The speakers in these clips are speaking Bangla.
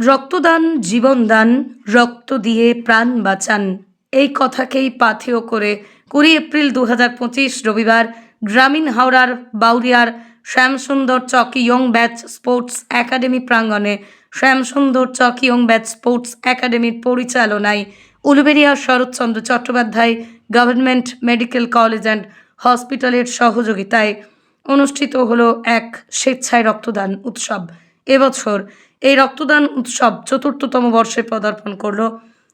রক্তদান, জীবনদান, রক্ত দিয়ে প্রাণ বাঁচান। এই কথাকেই পাথেয় করে কুড়ি এপ্রিল দু হাজার পঁচিশ রবিবার গ্রামীণ হাওড়ার বাউরিয়ার Shyamsundar Chak young batch sports academy প্রাঙ্গণে Shyamsundar Chak young batch sports একাডেমির পরিচালনায় Uluberia Saratchandra Chattopadhyay government medical college and হসপিটালের সহযোগিতায় অনুষ্ঠিত হলো এক স্বেচ্ছায় রক্তদান উৎসব। এবছর এই রক্তদান উৎসব চতুর্থতম বর্ষে পদার্পণ করল।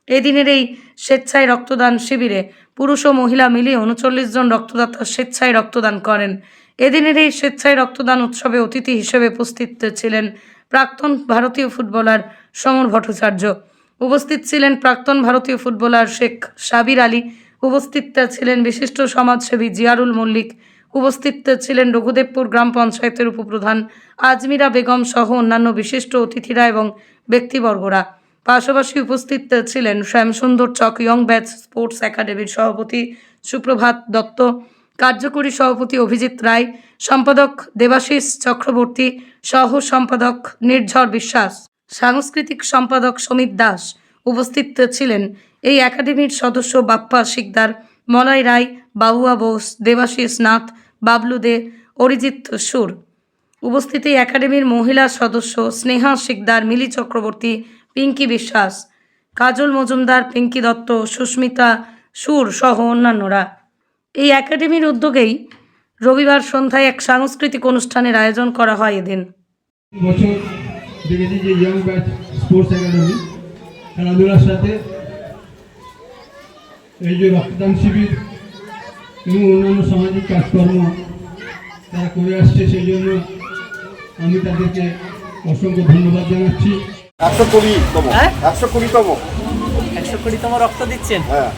এদিনের এই স্বেচ্ছায় রক্তদান শিবিরে পুরুষ ও মহিলা মিলিয়ে উনচল্লিশ জন রক্তদাতা স্বেচ্ছায় রক্তদান করেন। এদিনের এই স্বেচ্ছায় রক্তদান উৎসবে অতিথি হিসেবে উপস্থিত ছিলেন প্রাক্তন ভারতীয় ফুটবলার সমর ভট্টাচার্য। উপস্থিত ছিলেন প্রাক্তন ভারতীয় ফুটবলার শেখ সাবির আলী। উপস্থিত ছিলেন বিশিষ্ট সমাজসেবী জিয়ারুল মল্লিক উপস্থিত ছিলেন রঘুদেবপুর গ্রাম পঞ্চায়েতের উপপ্রধান আজমিরা বেগম সহ অন্যান্য বিশিষ্ট অতিথিরা এবং ব্যক্তিবর্গরা। পাশাপাশি উপস্থিত ছিলেন Shyamsundar Chak young batch sports একাডেমির সভাপতি সুপ্রভাত দত্ত, কার্যকরী সভাপতি অভিজিৎ রায়, সম্পাদক দেবাশিস চক্রবর্তী সহ সম্পাদক নির্ঝর বিশ্বাস, সাংস্কৃতিক সম্পাদক সমিত দাস উপস্থিত ছিলেন। এই একাডেমির সদস্য বাপ্পা শিকদার, মলয় রায়, বাবুয়া বোস, দেবাশিস নাথ বাবলু দে অরিজিৎ সুর। উপস্থিত একাডেমির মহিলা সদস্য স্নেহা শিকদার, মিলি চক্রবর্তী, পিঙ্কি বিশ্বাস, কাজল মজুমদার, পিঙ্কি দত্ত, সুস্মিতা সুর সহ অন্যান্যরা। এই একাডেমির উদ্যোগেই রবিবার সন্ধ্যায় এক সাংস্কৃতিক অনুষ্ঠানের আয়োজন করা হয় এদিন। খেলাধুলার সাথে এই যে রক্তদান শিবির এবং অন্যান্য সামাজিক কাজকর্ম তারা করে আসছে সেই জন্য আমি তাদেরকে অসংখ্য ধন্যবাদ জানাচ্ছি। একশো কুড়িতম হ্যাঁ? একশো কুড়িতম একশো কুড়িতম রক্ত দিচ্ছেন? হ্যাঁ।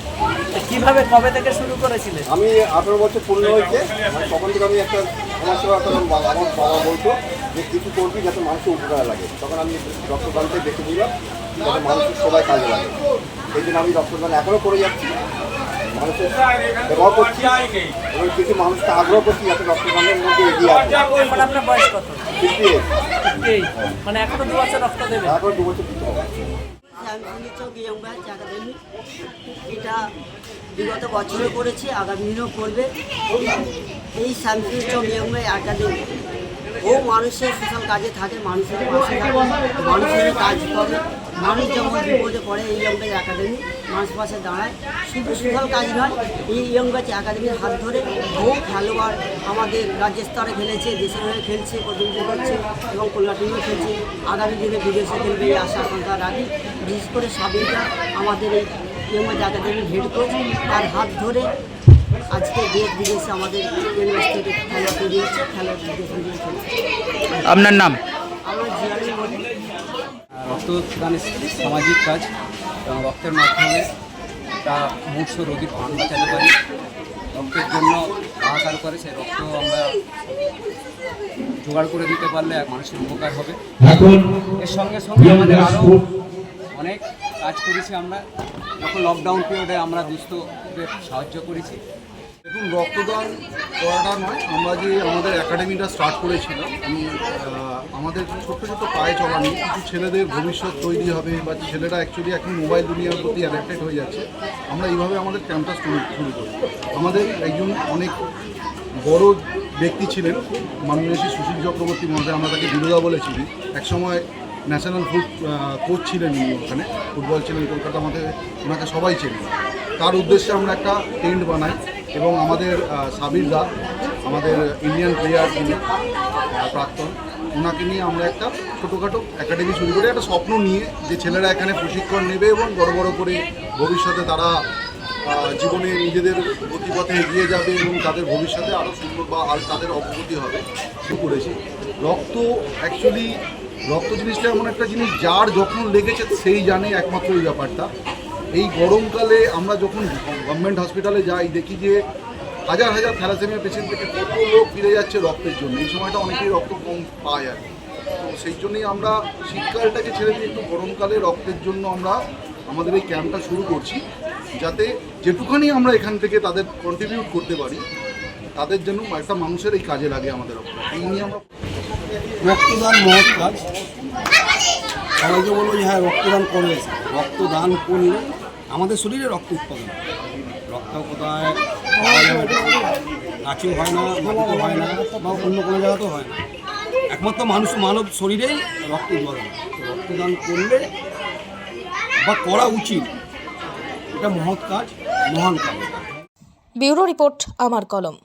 কীভাবে কবে থেকে শুরু করেছিলেন? আমি আঠেরো বছর পূর্ণ হয়েছে মানে তখন থেকে আমি একটা সমাজসেবা করলাম বাবা আমার বাবা বলতো যে কিছু করবি যাতে মানুষের উপকার লাগে। তখন আমি রক্তদানকে দেখে দিলাম যাতে মানুষের সবাই কাজে লাগে। সেই জন্য আমি রক্তদান এখনও করে যাচ্ছি। মানুষকে আগ্রহ করছি যাতে মানে এখনও দু বছর রক্ত এখন দু বছর দিতে হবে এটা বিগত বছরে করেছে আগামী দিনেও করবে এই ইয়ং ব্যাচ একাডেমি ও মানুষের সোশ্যাল কাজে থাকে, মানুষের পাশে থাকে, মানুষের কাজ করে। মানুষ যেমন বিপদে পড়ে, এই ইয়ং ব্যাচ একাডেমি মানুষ পাশে দাঁড়ায়। শুধু সোশ্যাল কাজ নয়, এই ইয়ং ব্যাচ একাডেমির হাত ধরে বহু খেলোয়াড় আমাদের রাজ্য স্তরে খেলেছে, দেশের হয়ে খেলছে প্রতিনিধিত্ব করছে এবং কল্যাণ টিমও খেলছে। আগামী দিনে বিদেশে খেলবে এই আশা আকাঙ্ক্ষা রাখি। বিশেষ করে সাবিরটা আমাদের এই ইয়ং ব্যাচ একাডেমির হেড কোচ তার হাত ধরে আজকে দেশ বিদেশে আমাদের ইউনিভার্সিটিতে খেলা তৈরি হচ্ছে খেলা দেশ বিদেশে খেলছে আপনার নাম? আমরা জিয়ানি রক্তদান সামাজিক কাজ এবং রক্তের মাধ্যমে তা মূর্ষ রোগীর প্রাণ বাঁচাতে পারি রক্তের জন্য হাহাকার করে সেই রক্ত আমরা জোগাড় করে দিতে পারলে এক মানুষের উপকার হবে। এর সঙ্গে সঙ্গে আমাদের আরও অনেক কাজ করেছি আমরা। যখন লকডাউন পিরিয়ডে আমরা দুস্থদের সাহায্য করেছি দেখুন রক্তদান করাটা নয়, আমরা যে আমাদের একাডেমিটা স্টার্ট করেছিলাম, আমি আমাদের ছোট্ট ছোট্ট পায়ে চলা নিয়ে কিছু ছেলেদের ভবিষ্যৎ তৈরি হবে বা ছেলেরা অ্যাকচুয়ালি এখন মোবাইল দুনিয়ার প্রতি অ্যাডাক্টেড হয়ে যাচ্ছে, আমরা এইভাবে আমাদের ক্যাম্পটা শুরু শুরু করি আমাদের একজন অনেক বড় ব্যক্তি ছিলেন, মাননীয় শ্রী সুশীল চক্রবর্তী মহাশয় আমরা তাকে বিরোধা বলেছি একসময় ন্যাশনাল ফুড কোচ ছিলেন উনি ওখানে ফুটবল ছিলেন কলকাতা, আমাদের ওনাকে সবাই চেনে তার উদ্দেশ্যে আমরা একটা টেন্ট বানাই এবং আমাদের সাবির দা, আমাদের ইন্ডিয়ান প্লেয়ার যিনি প্রাক্তন ওনাকে নিয়ে আমরা একটা ছোটোখাটো একাডেমি শুরু করি একটা স্বপ্ন নিয়ে যে ছেলেরা এখানে প্রশিক্ষণ নেবে এবং বড় বড় করে ভবিষ্যতে তারা জীবনে নিজেদের গতিপথে এগিয়ে যাবে এবং তাদের ভবিষ্যতে আরও সুন্দর বা আর তাদের অগ্রগতি হবে, শুরু করেছি। রক্ত অ্যাকচুয়ালি রক্ত জিনিসটা এমন একটা জিনিস যার যখন লেগেছে সেই জানে একমাত্র এই ব্যাপারটা। এই গরমকালে আমরা যখন গভর্নমেন্ট হসপিটালে যাই, দেখি যে হাজার হাজার থ্যালাসেমিয়া পেশেন্ট থেকে কত লোক ফিরে যাচ্ছে রক্তের জন্য। এই সময়টা অনেকেই রক্ত কম পায় আর কি। তো সেই জন্যই আমরা শীতকালটাকে ছেড়ে দিয়ে একটু গরমকালে রক্তের জন্য আমরা আমাদের এই ক্যাম্পটা শুরু করছি, যাতে যেটুখানি আমরা এখান থেকে তাদের কন্ট্রিবিউট করতে পারি, তাদের জন্য একটা মানুষের এই কাজে লাগে আমাদের রক্ত এই নিয়ে আমরা রক্তদান মহৎ কাজ। সবাইকে বলব যে হ্যাঁ রক্তদান করে রক্তদান করলে আমাদের শরীরে রক্ত উৎপাদন রক্ত কোথায় গাছেও হয়। না মাটিতে হয় না, বা অন্য কোনো জায়গাতেও হয় না। একমাত্র মানুষ মানব শরীরেই রক্ত উৎপাদন রক্তদান করলে বা করা উচিত, এটা মহৎ কাজ, মহান কাজ। ব্যুরো রিপোর্ট, আমার কলম।